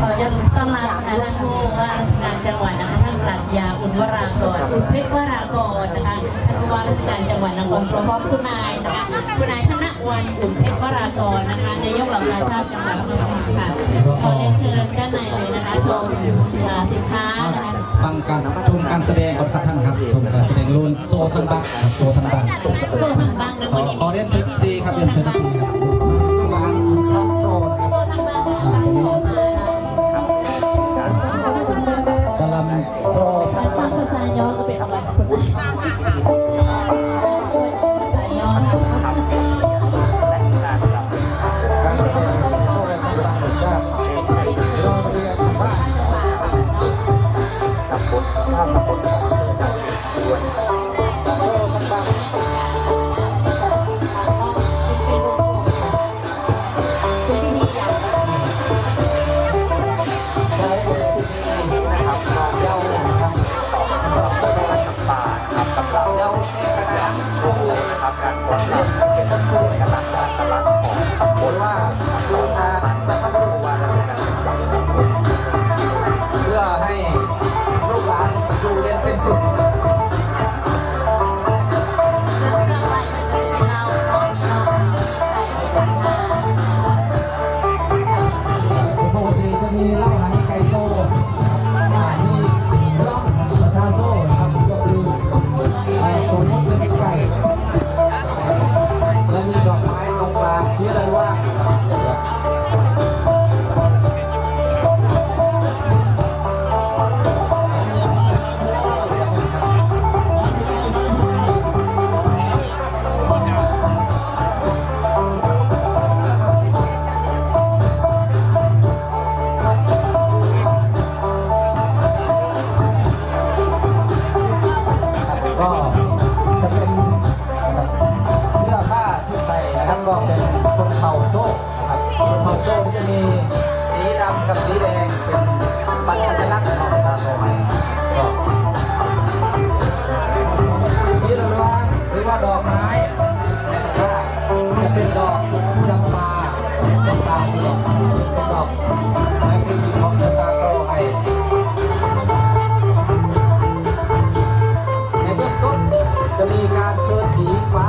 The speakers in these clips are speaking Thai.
ขอจะต้อนรับนะท่านผู้ว่าราชการจังหวัดนะคะท่านปรัชญาอุณวรากรอุณพชรวรากรนะคะท่านผู้ว่าราชการจังหวัดนครปฐมคุณนายนะคะคุณนายธนวันอุ่นเพชรวรากรนะคะนายกเหลังราชาติจังหวัดนครปฐมค่ะขอเรียนเชิญด้านในเลยนะคะชมสินค้าฟังการชมการแสดงก่อนครับท่านครับชมการแสดงรุ่นโซทันบังโซทันบังโซทันบักขอเรียนเชิญดีครับเรียนเชิญดีครับ ว่าลูกค้าทุกวันเพื่อให้ลูกหลานดูเรียนเป็นสุขปกติจะมีเล้าหายไก่โตมาที่ร้องซาโซ่ครับก็คือสมมติเป็นไก่และมีดอกไม้ลงมาที่เรียกว่ นะครับก็เป็นคนเผ่าโซ่ครับคนเผ่าโซ่จะมีสีดำกับสีแดงเป็นปัญลักษณ์ของตาโซ่ก็ที่เราว่าหรือว่าดอกไม้แต่ถ้าจะเป็นดอกจำปาจำปาเป็นดอกเป็นดอกไม้ที่มีของตาโซ่ในเบื้องต้นจะมีการเชิญสีฟ้า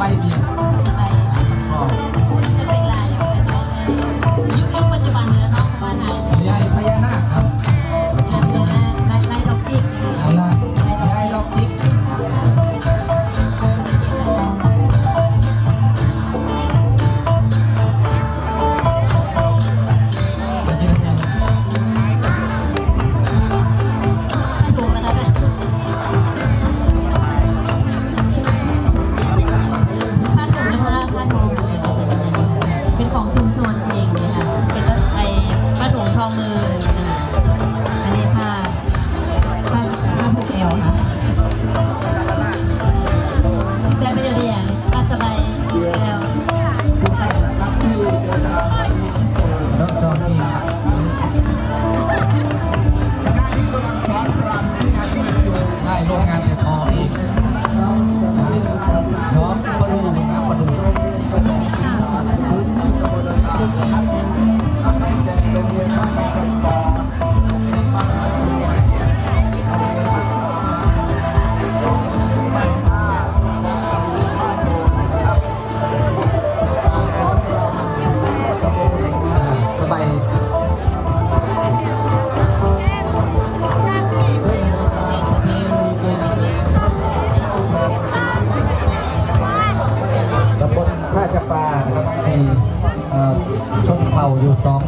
Bay.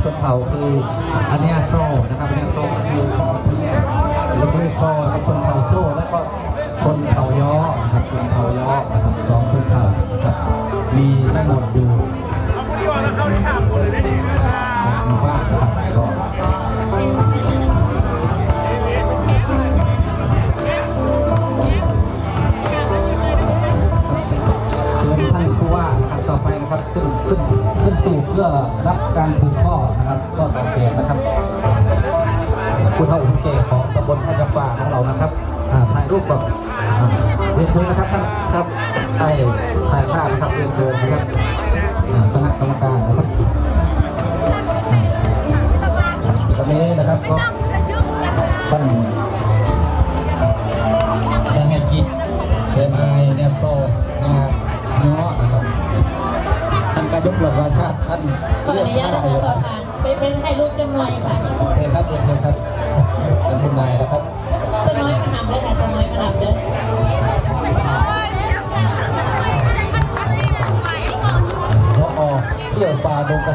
ชนเผ่าคืออันนี้โซ่นะครับอันนี้โซ่คือของแล้วก็โซ่กับชนเผ่าโซ่แล้วก็ชนเผ่าย้อนะครับชนเผ่าย้อนะครับสองชนเผ่านะครับมีทั้งหมดอยู่หมู่บ้านครับก็เชิญท่านผู้ว่านะครับต่อไปนะครับขึ้นขึ้นขึ้นตู่เพื่อรับการ นะครับอ่าถ่ายรูปกับอ่าเรียนเชิญนะครับท่านครับถ่ายถ่ายภาพนะครับเรียนเชิญนะครับอ่าคณะกรรมการนะครับอ่าตอนนี้นะครับก็ท่านยังไงกิจเชนไอเนฟโซงาเนาะนะครับท่านกายกหลักราชาติท่านขออเลือกนุญาตอะไรนะคคะรับไปเป็นถ่ายรูปจำหน่อยค่ะ โอเคครับเรียนเชิญครับ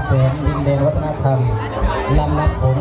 แสงดินแดนวัฒนธรรมลำลับผม